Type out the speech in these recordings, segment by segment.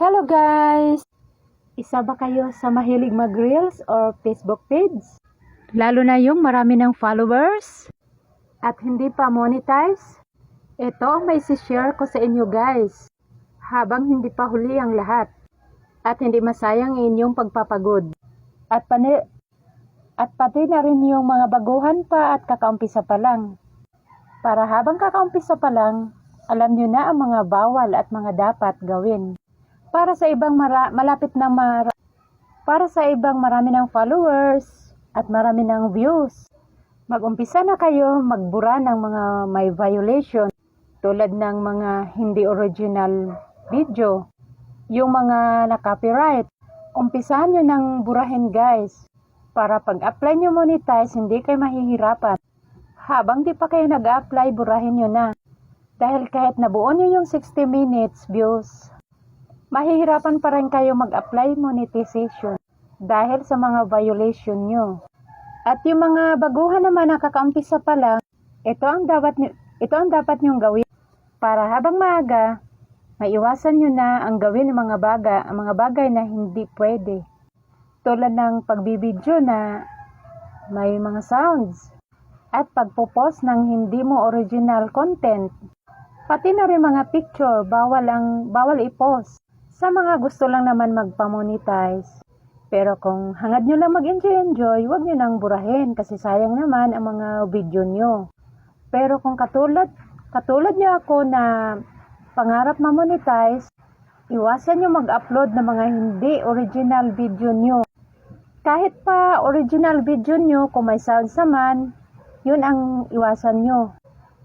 Hello guys! Isa ba kayo sa mahilig mag-reels or Facebook page? Lalo na yung marami ng followers at hindi pa monetize? Ito may share ko sa inyo guys habang hindi pa huli ang lahat at hindi masayang ang inyong pagpapagod. At, pani- at pati na rin yung mga baguhan pa at kakaumpisa pa lang. Para habang kakaumpisa pa lang, alam nyo na ang mga bawal at mga dapat gawin. Para sa ibang mara- malapit na mara- para sa ibang marami ng followers at marami ng views. Mag-umpisa na kayo magbura ng mga may violation tulad ng mga hindi original video, yung mga na-copyright. Umpisahan nyo ng burahin guys para pag-apply nyo monetize hindi kayo mahihirapan. Habang di pa kayo nag-apply, burahin nyo na. Dahil kahit nabuo nyo yung 60 minutes views, mahihirapan pa rin kayo mag-apply monetization dahil sa mga violation nyo. At yung mga baguhan naman nakakaumpisa pa lang, ito ang dapat ito ang dapat nyong gawin para habang maaga, maiwasan nyo na ang gawin ng mga baga, ang mga bagay na hindi pwede. Tulad ng pagbibideo na may mga sounds at pagpo-post ng hindi mo original content. Pati na rin mga picture, bawal ang bawal i-post. Sa mga gusto lang naman magpa-monetize. Pero kung hangad nyo lang mag-enjoy-enjoy, huwag nyo nang burahin kasi sayang naman ang mga video nyo. Pero kung katulad, katulad nyo ako na pangarap ma-monetize, iwasan nyo mag-upload ng mga hindi original video nyo. Kahit pa original video nyo, kung may sounds naman, yun ang iwasan nyo.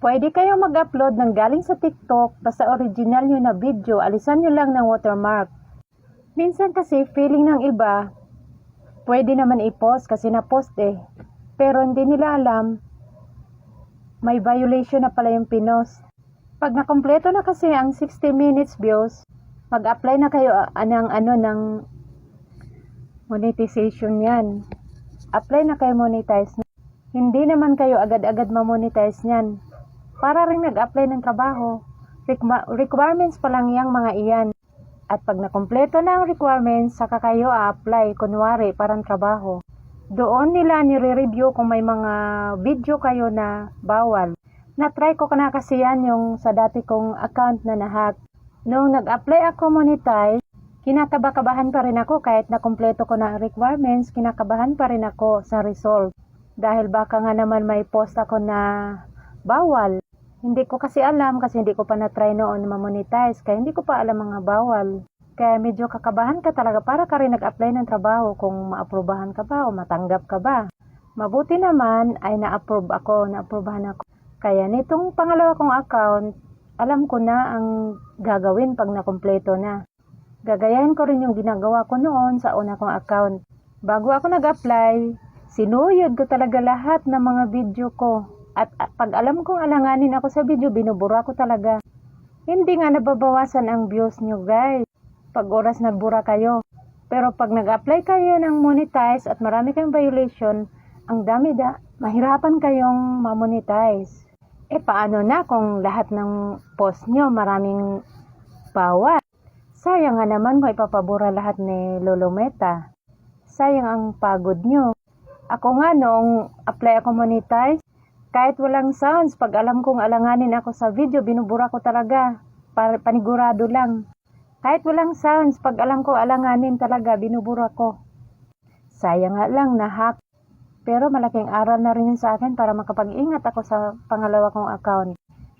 Pwede kayong mag-upload ng galing sa TikTok basta original nyo na video, alisan nyo lang ng watermark. Minsan kasi feeling ng iba, pwede naman i-post kasi na-post eh. Pero hindi nila alam, may violation na pala yung pinost. Pag nakompleto na kasi ang 60 minutes views, mag-apply na kayo ah, ng ano ng monetization yan. Apply na kayo monetize. Hindi naman kayo agad-agad ma-monetize niyan. Para rin nag-apply ng trabaho. Requ- requirements pa lang yang mga iyan. At pag nakompleto na ang requirements, saka kayo a-apply, kunwari, parang trabaho. Doon nila nire-review kung may mga video kayo na bawal. Na-try ko na kasi yan yung sa dati kong account na nahack. Nung nag-apply ako monetize, kinakabakabahan pa rin ako kahit nakompleto ko na ang requirements, kinakabahan pa rin ako sa result. Dahil baka nga naman may post ako na bawal. Hindi ko kasi alam kasi hindi ko pa na-try noon ma-monetize kaya hindi ko pa alam mga bawal. Kaya medyo kakabahan ka talaga para ka rin nag-apply ng trabaho kung maaprubahan ka ba o matanggap ka ba. Mabuti naman ay na-approve ako, na-approbahan ako. Kaya nitong pangalawa kong account, alam ko na ang gagawin pag nakumpleto na. Gagayahin ko rin yung ginagawa ko noon sa una kong account. Bago ako nag-apply, sinuyod ko talaga lahat ng mga video ko. At at pag alam kong alanganin ako sa video, binubura ko talaga. Hindi nga nababawasan ang views nyo guys. Pag oras nagbura kayo. Pero pag nag-apply kayo ng monetize at marami kayong violation, ang dami da, mahirapan kayong ma-monetize. Eh paano na kung lahat ng post nyo maraming bawat? Sayang nga naman mo ipapabura lahat ni Lolo Meta. Sayang ang pagod nyo. Ako nga nung apply ako monetize, kahit walang sounds, pag alam kong alanganin ako sa video, binubura ko talaga. Pa- panigurado lang. Kahit walang sounds, pag alam ko alanganin talaga, binubura ko. Sayang nga lang na hack. Pero malaking aral na rin sa akin para makapag-ingat ako sa pangalawa kong account.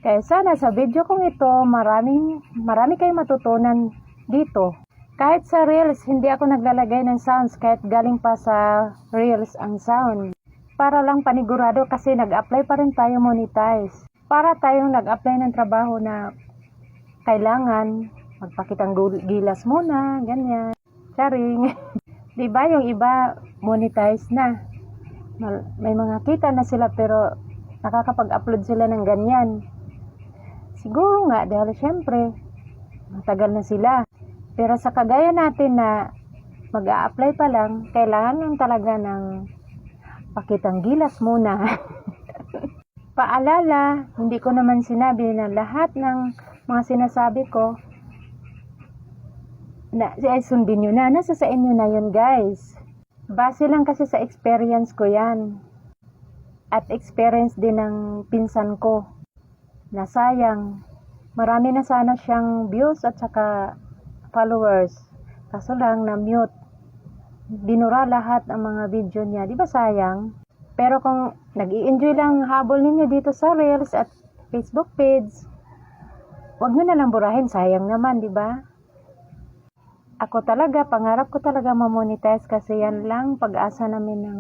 Kaya sana sa video kong ito, maraming, marami kayong matutunan dito. Kahit sa Reels, hindi ako naglalagay ng sounds kahit galing pa sa Reels ang sound. Para lang panigurado kasi nag-apply pa rin tayo monetize. Para tayong nag-apply ng trabaho na kailangan magpakitang gilas muna, ganyan. Charing. Di ba yung iba monetize na? May mga kita na sila pero nakakapag-upload sila ng ganyan. Siguro nga dahil syempre matagal na sila. Pero sa kagaya natin na mag-a-apply pa lang, kailangan lang talaga ng pakitang gilas muna. Paalala, hindi ko naman sinabi na lahat ng mga sinasabi ko na, ay, sundin nyo na. Nasa sa inyo na yun, guys. Base lang kasi sa experience ko yan. At experience din ng pinsan ko. Na sayang, marami na sana siyang views at saka followers. Kaso lang, na-mute. Binura lahat ang mga video niya. Di ba sayang? Pero kung nag enjoy lang habol ninyo dito sa Reels at Facebook page, wag nyo na lang burahin. Sayang naman, di ba? Ako talaga, pangarap ko talaga mamonetize kasi yan lang pag-asa namin ng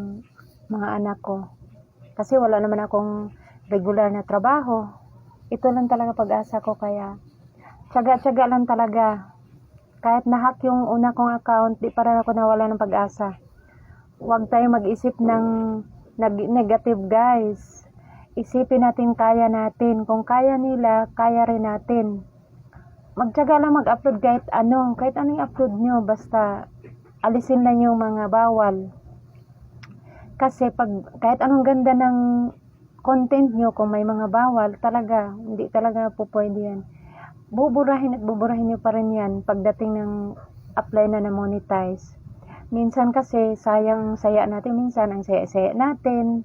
mga anak ko. Kasi wala naman akong regular na trabaho. Ito lang talaga pag-asa ko kaya tsaga-tsaga lang talaga. Kahit nahack yung una kong account, di pa rin ako nawala ng pag-asa. Huwag tayo mag-isip ng nag- negative guys. Isipin natin kaya natin. Kung kaya nila, kaya rin natin magtyaga lang mag-upload kahit ano, kahit anong upload nyo, basta alisin lang yung mga bawal. Kasi pag, kahit anong ganda ng content nyo, kung may mga bawal, talaga, hindi talaga po pwede yan. Buburahin at buburahin nyo pa rin yan pagdating ng apply na na monetize. Minsan kasi, sayang saya natin, minsan ang saya-saya natin,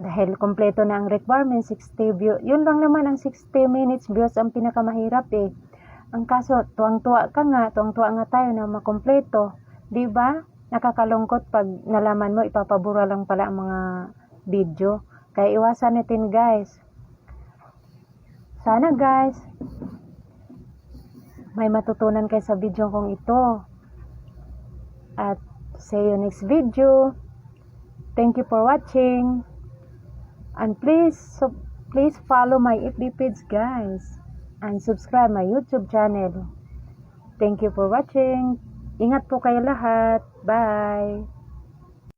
dahil kompleto na ang requirement, 60 view. Yun lang naman ang 60 minutes views ang pinakamahirap eh. Ang kaso, tuwang-tuwa ka nga, tuwang-tuwa nga tayo na makompleto. Di ba? Nakakalungkot pag nalaman mo, ipapabura lang pala ang mga video. Kaya iwasan natin guys. Sana guys, may matutunan kayo sa video kong ito. At see you next video. Thank you for watching. And please, so, please follow my FB page guys. And subscribe my YouTube channel. Thank you for watching. Ingat po kayo lahat. Bye.